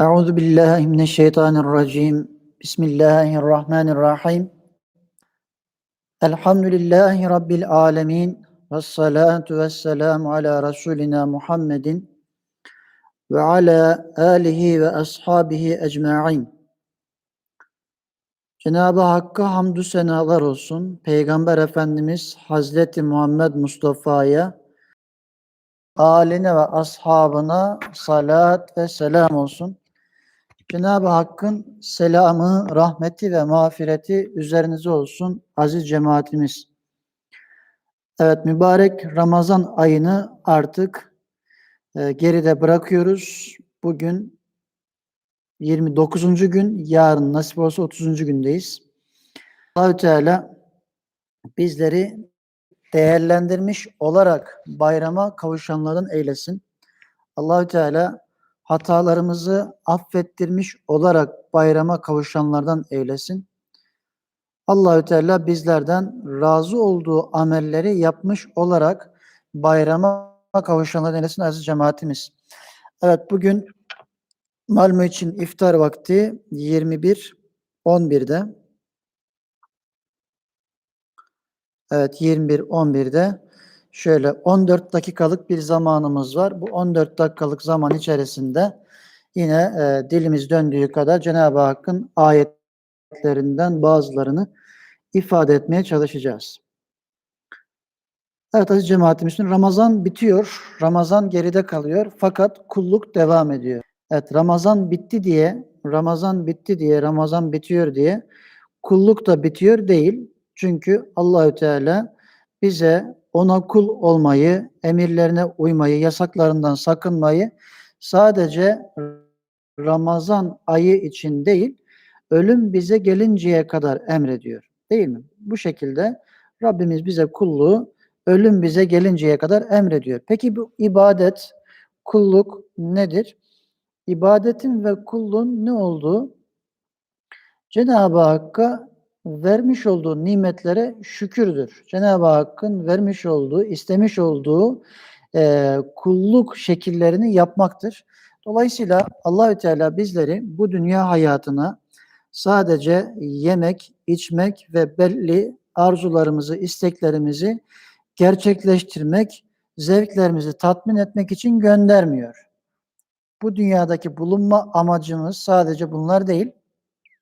أعوذ بالله من الشيطان الرجيم بسم الله الرحمن الرحيم الحمد لله رب العالمين والصلاة والسلام على رسولنا محمد وعلى آله ve ashabihi ecma'in. Cenab-ı Hakk'a hamdü senalar olsun. Peygamber Efendimiz Hazreti Muhammed Mustafa'ya, aline ve ashabına salat ve selam olsun. Cenab-ı Hakk'ın selamı, rahmeti ve mağfireti üzerinize olsun aziz cemaatimiz. Evet mübarek Ramazan ayını artık e, geride bırakıyoruz. Bugün 29. gün, yarın nasip olsa 30. gündeyiz. Allahü Teala bizleri değerlendirmiş olarak bayrama kavuşanların eylesin. Allahü Teala hatalarımızı affettirmiş olarak bayrama kavuşanlardan eylesin. Allahü Teala bizlerden razı olduğu amelleri yapmış olarak bayrama kavuşanlardan eylesin aziz cemaatimiz. Evet bugün Malmö için iftar vakti 21 11'de. Evet 21 11'de şöyle 14 dakikalık bir zamanımız var. Bu 14 dakikalık zaman içerisinde yine e, dilimiz döndüğü kadar Cenab-ı Hakk'ın ayetlerinden bazılarını ifade etmeye çalışacağız. Evet aziz cemaatimizin Ramazan bitiyor. Ramazan geride kalıyor. Fakat kulluk devam ediyor. Evet Ramazan bitti diye, Ramazan bitti diye, Ramazan bitiyor diye kulluk da bitiyor değil. Çünkü Allahü Teala bize ona kul olmayı, emirlerine uymayı, yasaklarından sakınmayı sadece Ramazan ayı için değil, ölüm bize gelinceye kadar emrediyor. Değil mi? Bu şekilde Rabbimiz bize kulluğu ölüm bize gelinceye kadar emrediyor. Peki bu ibadet, kulluk nedir? İbadetin ve kulluğun ne olduğu Cenab-ı Hakk'a vermiş olduğu nimetlere şükürdür. Cenab-ı Hakk'ın vermiş olduğu, istemiş olduğu e, kulluk şekillerini yapmaktır. Dolayısıyla Allahü Teala bizleri bu dünya hayatına sadece yemek, içmek ve belli arzularımızı, isteklerimizi gerçekleştirmek, zevklerimizi tatmin etmek için göndermiyor. Bu dünyadaki bulunma amacımız sadece bunlar değil.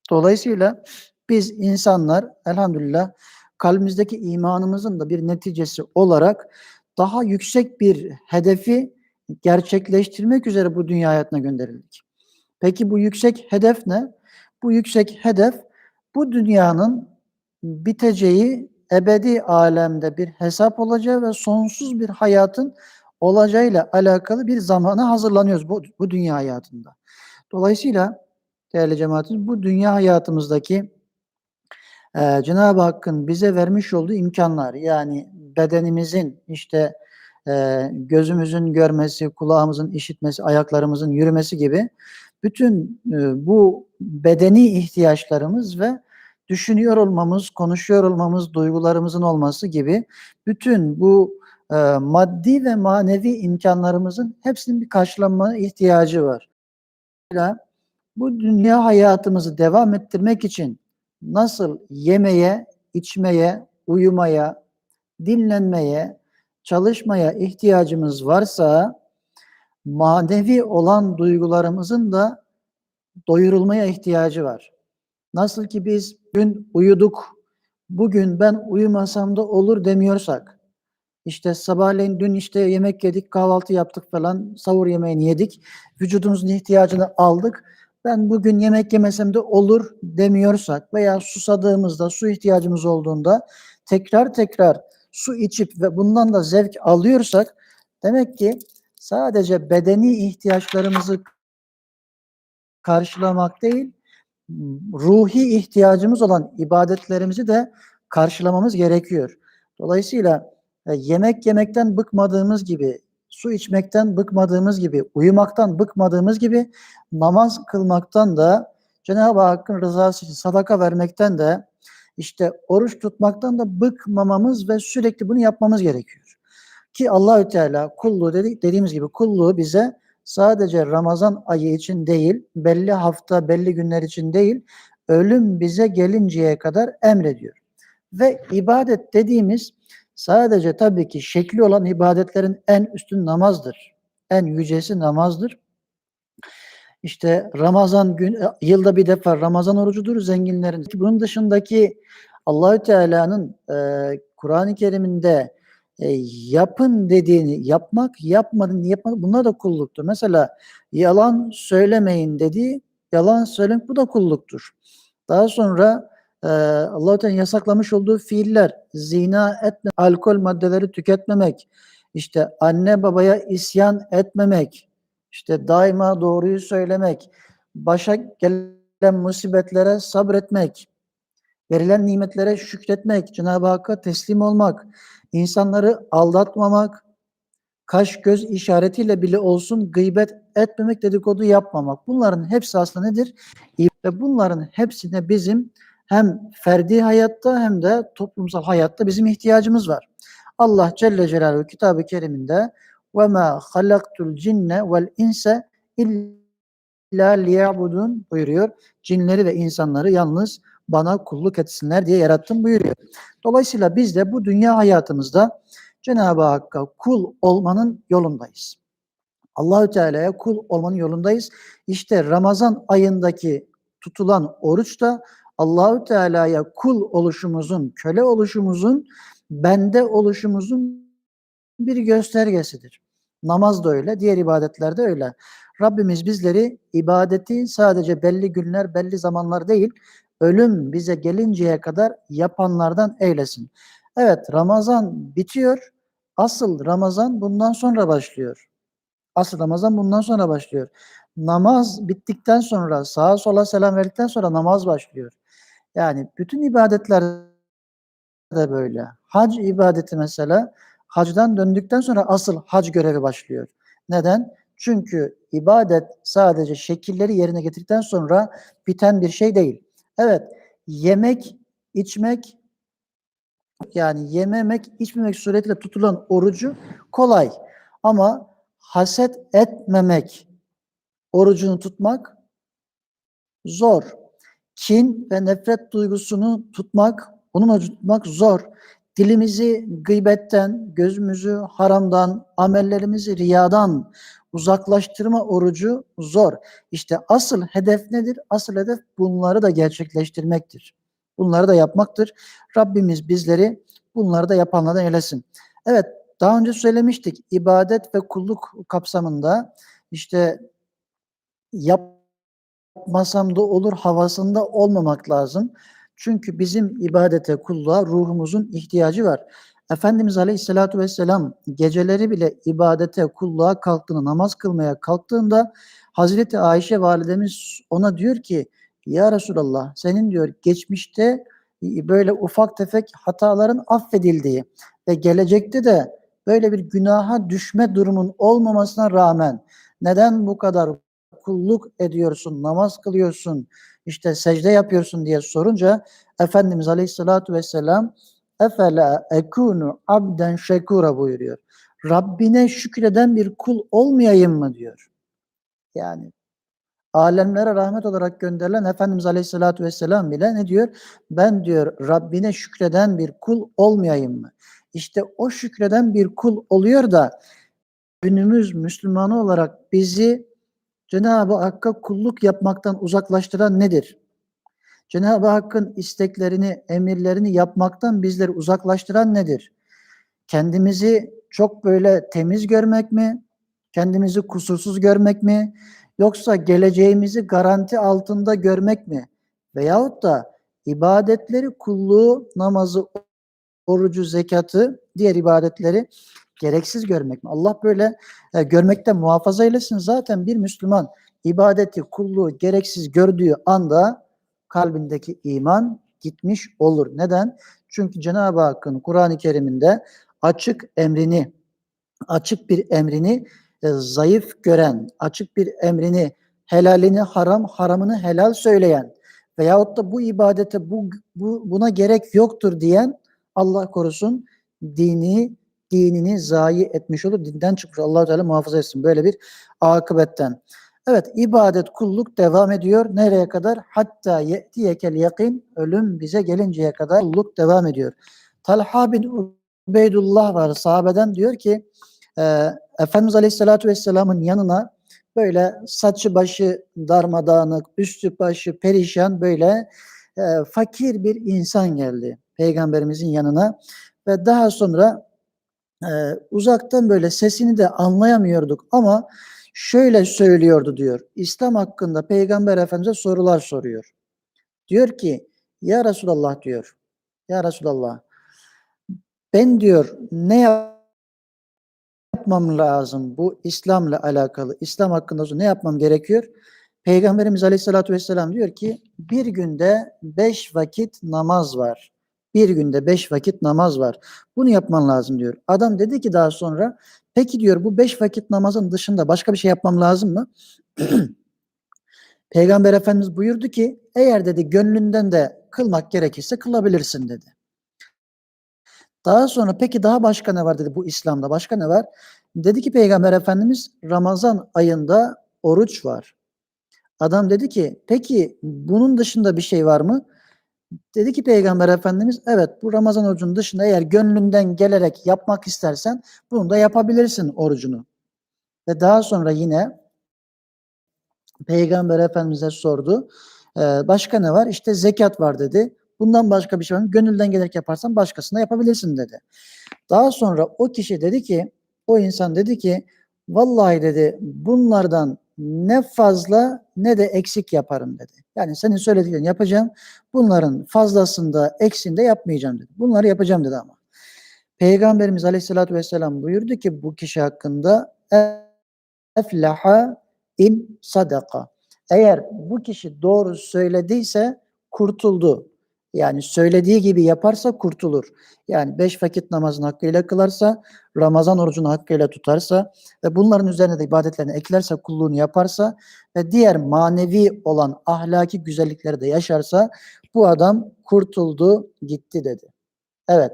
Dolayısıyla biz insanlar elhamdülillah kalbimizdeki imanımızın da bir neticesi olarak daha yüksek bir hedefi gerçekleştirmek üzere bu dünya hayatına gönderildik. Peki bu yüksek hedef ne? Bu yüksek hedef bu dünyanın biteceği ebedi alemde bir hesap olacağı ve sonsuz bir hayatın olacağıyla alakalı bir zamana hazırlanıyoruz bu, bu dünya hayatında. Dolayısıyla değerli cemaatimiz bu dünya hayatımızdaki e, Cenab-ı Hakk'ın bize vermiş olduğu imkanlar yani bedenimizin işte e, gözümüzün görmesi, kulağımızın işitmesi, ayaklarımızın yürümesi gibi bütün e, bu bedeni ihtiyaçlarımız ve düşünüyor olmamız, konuşuyor olmamız, duygularımızın olması gibi bütün bu e, maddi ve manevi imkanlarımızın hepsinin bir karşılanma ihtiyacı var. Bu dünya hayatımızı devam ettirmek için nasıl yemeye, içmeye, uyumaya, dinlenmeye, çalışmaya ihtiyacımız varsa manevi olan duygularımızın da doyurulmaya ihtiyacı var. Nasıl ki biz dün uyuduk, bugün ben uyumasam da olur demiyorsak, işte sabahleyin dün işte yemek yedik, kahvaltı yaptık falan, savur yemeğini yedik, vücudumuzun ihtiyacını aldık. Ben bugün yemek yemesem de olur demiyorsak veya susadığımızda, su ihtiyacımız olduğunda tekrar tekrar su içip ve bundan da zevk alıyorsak demek ki sadece bedeni ihtiyaçlarımızı karşılamak değil, ruhi ihtiyacımız olan ibadetlerimizi de karşılamamız gerekiyor. Dolayısıyla e, yemek yemekten bıkmadığımız gibi, su içmekten bıkmadığımız gibi, uyumaktan bıkmadığımız gibi namaz kılmaktan da Cenab-ı Hakk'ın rızası için sadaka vermekten de işte oruç tutmaktan da bıkmamamız ve sürekli bunu yapmamız gerekiyor. Ki Allahü Teala kulluğu dedi, dediğimiz gibi kulluğu bize sadece Ramazan ayı için değil, belli hafta, belli günler için değil, ölüm bize gelinceye kadar emrediyor. Ve ibadet dediğimiz sadece tabii ki şekli olan ibadetlerin en üstün namazdır. En yücesi namazdır. İşte Ramazan gün yılda bir defa Ramazan orucudur zenginlerin. Bunun dışındaki Allahü Teala'nın e, Kur'an-ı Kerim'inde e, yapın dediğini yapmak, yapmadın yapmak bunlar da kulluktur. Mesela yalan söylemeyin dediği yalan söylemek bu da kulluktur. Daha sonra e, Allah-u Teala yasaklamış olduğu fiiller, zina etme, alkol maddeleri tüketmemek, işte anne babaya isyan etmemek, işte daima doğruyu söylemek, başa gelen musibetlere sabretmek, verilen nimetlere şükretmek, Cenab-ı Hakk'a teslim olmak, insanları aldatmamak, kaş göz işaretiyle bile olsun gıybet etmemek, dedikodu yapmamak. Bunların hepsi aslında nedir? Ve bunların hepsine bizim hem ferdi hayatta hem de toplumsal hayatta bizim ihtiyacımız var. Allah Celle Celaluhu kitabı keriminde ve ma halaktul cinne vel inse illa liyabudun buyuruyor. Cinleri ve insanları yalnız bana kulluk etsinler diye yarattım buyuruyor. Dolayısıyla biz de bu dünya hayatımızda Cenab-ı Hakk'a kul olmanın yolundayız. Allahü Teala'ya kul olmanın yolundayız. İşte Ramazan ayındaki tutulan oruç da Allahü Teala'ya kul oluşumuzun, köle oluşumuzun, bende oluşumuzun bir göstergesidir. Namaz da öyle, diğer ibadetler de öyle. Rabbimiz bizleri ibadeti sadece belli günler, belli zamanlar değil, ölüm bize gelinceye kadar yapanlardan eylesin. Evet, Ramazan bitiyor. Asıl Ramazan bundan sonra başlıyor. Asıl Ramazan bundan sonra başlıyor. Namaz bittikten sonra, sağa sola selam verdikten sonra namaz başlıyor. Yani bütün ibadetler de böyle. Hac ibadeti mesela hacdan döndükten sonra asıl hac görevi başlıyor. Neden? Çünkü ibadet sadece şekilleri yerine getirdikten sonra biten bir şey değil. Evet, yemek, içmek yani yememek, içmemek suretiyle tutulan orucu kolay. Ama haset etmemek, orucunu tutmak zor. Kin ve nefret duygusunu tutmak, onu tutmak zor. Dilimizi gıybetten, gözümüzü haramdan, amellerimizi riyadan uzaklaştırma orucu zor. İşte asıl hedef nedir? Asıl hedef bunları da gerçekleştirmektir. Bunları da yapmaktır. Rabbimiz bizleri bunları da yapanlardan eylesin. Evet, daha önce söylemiştik. ibadet ve kulluk kapsamında işte yapmasam da olur havasında olmamak lazım. Çünkü bizim ibadete, kulluğa ruhumuzun ihtiyacı var. Efendimiz Aleyhisselatü Vesselam geceleri bile ibadete, kulluğa kalktığını, namaz kılmaya kalktığında Hazreti Ayşe validemiz ona diyor ki Ya Resulallah senin diyor geçmişte böyle ufak tefek hataların affedildiği ve gelecekte de böyle bir günaha düşme durumun olmamasına rağmen neden bu kadar kulluk ediyorsun, namaz kılıyorsun, işte secde yapıyorsun diye sorunca Efendimiz Aleyhisselatü Vesselam efela ekunu abden şekura buyuruyor. Rabbine şükreden bir kul olmayayım mı diyor. Yani alemlere rahmet olarak gönderilen Efendimiz Aleyhisselatü Vesselam bile ne diyor? Ben diyor Rabbine şükreden bir kul olmayayım mı? İşte o şükreden bir kul oluyor da günümüz Müslümanı olarak bizi Cenab-ı Hakk'a kulluk yapmaktan uzaklaştıran nedir? Cenab-ı Hakk'ın isteklerini, emirlerini yapmaktan bizleri uzaklaştıran nedir? Kendimizi çok böyle temiz görmek mi? Kendimizi kusursuz görmek mi? Yoksa geleceğimizi garanti altında görmek mi? Veyahut da ibadetleri, kulluğu, namazı, orucu, zekatı, diğer ibadetleri gereksiz görmek mi? Allah böyle e, görmekten muhafaza eylesin. Zaten bir Müslüman ibadeti, kulluğu gereksiz gördüğü anda kalbindeki iman gitmiş olur. Neden? Çünkü Cenab-ı Hakk'ın Kur'an-ı Kerim'inde açık emrini, açık bir emrini e, zayıf gören, açık bir emrini helalini haram, haramını helal söyleyen veyahut da bu ibadete bu, bu buna gerek yoktur diyen Allah korusun dini dinini zayi etmiş olur. Dinden çıkmış. allah Teala muhafaza etsin böyle bir akıbetten. Evet ibadet kulluk devam ediyor. Nereye kadar? Hatta ye'tiyekel yakin ölüm bize gelinceye kadar kulluk devam ediyor. Talha bin Ubeydullah var sahabeden diyor ki e, Efendimiz Aleyhisselatü Vesselam'ın yanına böyle saçı başı darmadağınık, üstü başı perişan böyle e, fakir bir insan geldi peygamberimizin yanına ve daha sonra e, uzaktan böyle sesini de anlayamıyorduk ama şöyle söylüyordu diyor. İslam hakkında peygamber efendimize sorular soruyor. Diyor ki ya Resulallah diyor. Ya Resulallah ben diyor ne yapmam lazım bu İslam'la alakalı? İslam hakkında ne yapmam gerekiyor? Peygamberimiz Aleyhisselatü Vesselam diyor ki bir günde beş vakit namaz var. Bir günde beş vakit namaz var. Bunu yapman lazım diyor. Adam dedi ki daha sonra peki diyor bu beş vakit namazın dışında başka bir şey yapmam lazım mı? Peygamber Efendimiz buyurdu ki eğer dedi gönlünden de kılmak gerekirse kılabilirsin dedi. Daha sonra peki daha başka ne var dedi bu İslam'da başka ne var? Dedi ki Peygamber Efendimiz Ramazan ayında oruç var. Adam dedi ki peki bunun dışında bir şey var mı? Dedi ki Peygamber Efendimiz evet bu Ramazan orucunun dışında eğer gönlünden gelerek yapmak istersen bunu da yapabilirsin orucunu. Ve daha sonra yine Peygamber Efendimiz'e sordu. Ee, başka ne var? İşte zekat var dedi. Bundan başka bir şey var? Gönülden gelerek yaparsan başkasına yapabilirsin dedi. Daha sonra o kişi dedi ki, o insan dedi ki, vallahi dedi bunlardan ne fazla ne de eksik yaparım dedi. Yani senin söylediklerini yapacağım. Bunların fazlasında eksinde yapmayacağım dedi. Bunları yapacağım dedi ama. Peygamberimiz Aleyhisselatü Vesselam buyurdu ki bu kişi hakkında eflaha in sadaka. Eğer bu kişi doğru söylediyse kurtuldu. Yani söylediği gibi yaparsa kurtulur. Yani beş vakit namazını hakkıyla kılarsa, Ramazan orucunu hakkıyla tutarsa ve bunların üzerine de ibadetlerini eklerse, kulluğunu yaparsa ve diğer manevi olan ahlaki güzellikleri de yaşarsa bu adam kurtuldu, gitti dedi. Evet,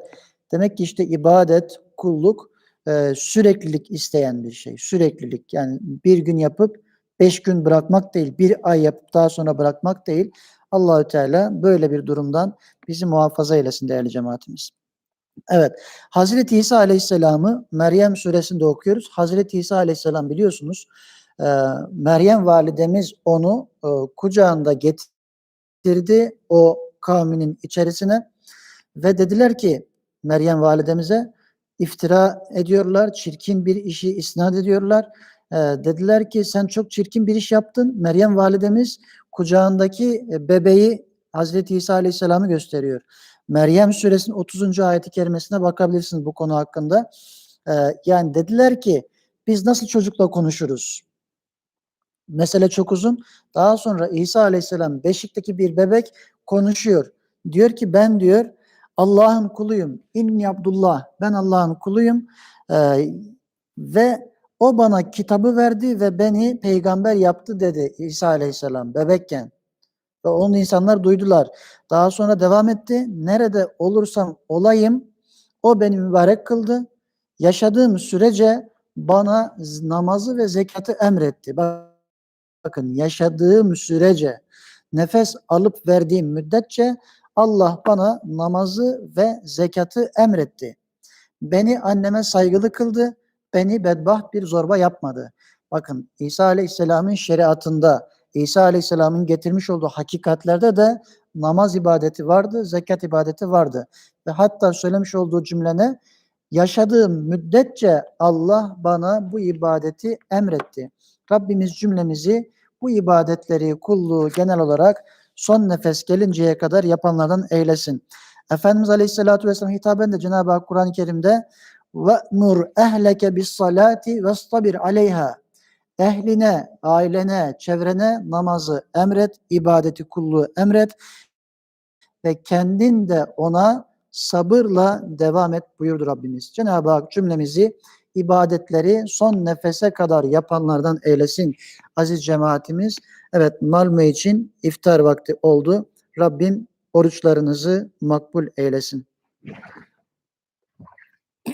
demek ki işte ibadet, kulluk e, süreklilik isteyen bir şey. Süreklilik yani bir gün yapıp beş gün bırakmak değil, bir ay yapıp daha sonra bırakmak değil. Allahü Teala böyle bir durumdan bizi muhafaza eylesin değerli cemaatimiz. Evet, Hazreti İsa Aleyhisselam'ı Meryem suresinde okuyoruz. Hazreti İsa Aleyhisselam biliyorsunuz e, Meryem validemiz onu e, kucağında getirdi o kavminin içerisine ve dediler ki Meryem validemize iftira ediyorlar, çirkin bir işi isnat ediyorlar. E, dediler ki sen çok çirkin bir iş yaptın. Meryem validemiz kucağındaki e, bebeği Hazreti İsa Aleyhisselam'ı gösteriyor. Meryem suresinin 30. ayeti kerimesine bakabilirsiniz bu konu hakkında. Ee, yani dediler ki biz nasıl çocukla konuşuruz? Mesele çok uzun. Daha sonra İsa Aleyhisselam beşikteki bir bebek konuşuyor. Diyor ki ben diyor Allah'ın kuluyum. İnni Abdullah. Ben Allah'ın kuluyum. Ee, ve o bana kitabı verdi ve beni peygamber yaptı dedi İsa Aleyhisselam bebekken. Ve onu insanlar duydular. Daha sonra devam etti. Nerede olursam olayım o beni mübarek kıldı. Yaşadığım sürece bana namazı ve zekatı emretti. Bakın yaşadığım sürece nefes alıp verdiğim müddetçe Allah bana namazı ve zekatı emretti. Beni anneme saygılı kıldı beni bedbaht bir zorba yapmadı. Bakın İsa Aleyhisselam'ın şeriatında, İsa Aleyhisselam'ın getirmiş olduğu hakikatlerde de namaz ibadeti vardı, zekat ibadeti vardı. Ve hatta söylemiş olduğu cümlene yaşadığım müddetçe Allah bana bu ibadeti emretti. Rabbimiz cümlemizi bu ibadetleri, kulluğu genel olarak son nefes gelinceye kadar yapanlardan eylesin. Efendimiz Aleyhisselatü Vesselam hitaben de Cenab-ı Hak Kur'an-ı Kerim'de nur ehleke bis salati vestabir aleyha. Ehline, ailene, çevrene namazı emret, ibadeti kulluğu emret ve kendin de ona sabırla devam et buyurdu Rabbimiz. Cenab-ı Hak cümlemizi ibadetleri son nefese kadar yapanlardan eylesin. Aziz cemaatimiz, evet Malmö için iftar vakti oldu. Rabbim oruçlarınızı makbul eylesin.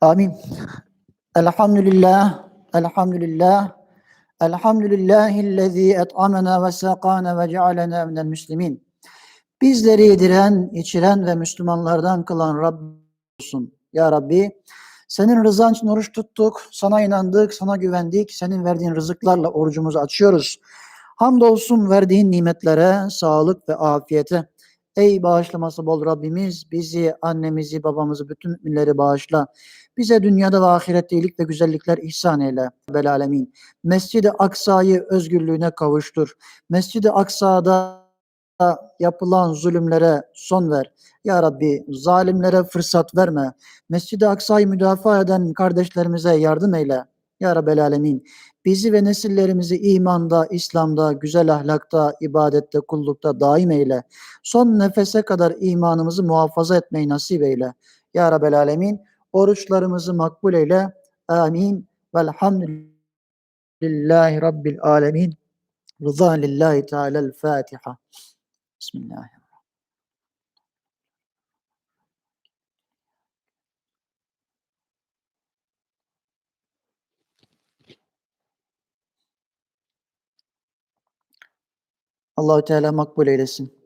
Amin. Elhamdülillah, elhamdülillah, elhamdülillahillezî et'amena ve sakana ve cealena minel müslimin. Bizleri yediren, içiren ve Müslümanlardan kılan Rabbim olsun. Ya Rabbi, senin rızan için oruç tuttuk, sana inandık, sana güvendik, senin verdiğin rızıklarla orucumuzu açıyoruz. Hamdolsun verdiğin nimetlere, sağlık ve afiyete. Ey bağışlaması bol Rabbimiz bizi, annemizi, babamızı, bütün müminleri bağışla. Bize dünyada ve ahirette iyilik ve güzellikler ihsan eyle. Bel alemin. Mescid-i Aksa'yı özgürlüğüne kavuştur. Mescid-i Aksa'da yapılan zulümlere son ver. Ya Rabbi zalimlere fırsat verme. Mescid-i Aksa'yı müdafaa eden kardeşlerimize yardım eyle. Ya Rabbel Alemin. Bizi ve nesillerimizi imanda, İslam'da, güzel ahlakta, ibadette, kullukta daim eyle. Son nefese kadar imanımızı muhafaza etmeyi nasip eyle. Ya Rabbel Alemin. Oruçlarımızı makbul eyle. Amin. Velhamdülillahi Rabbil Alemin. Rıza lillahi Teala'l Fatiha. Bismillahirrahmanirrahim. Allahu Teala makbul eylesin.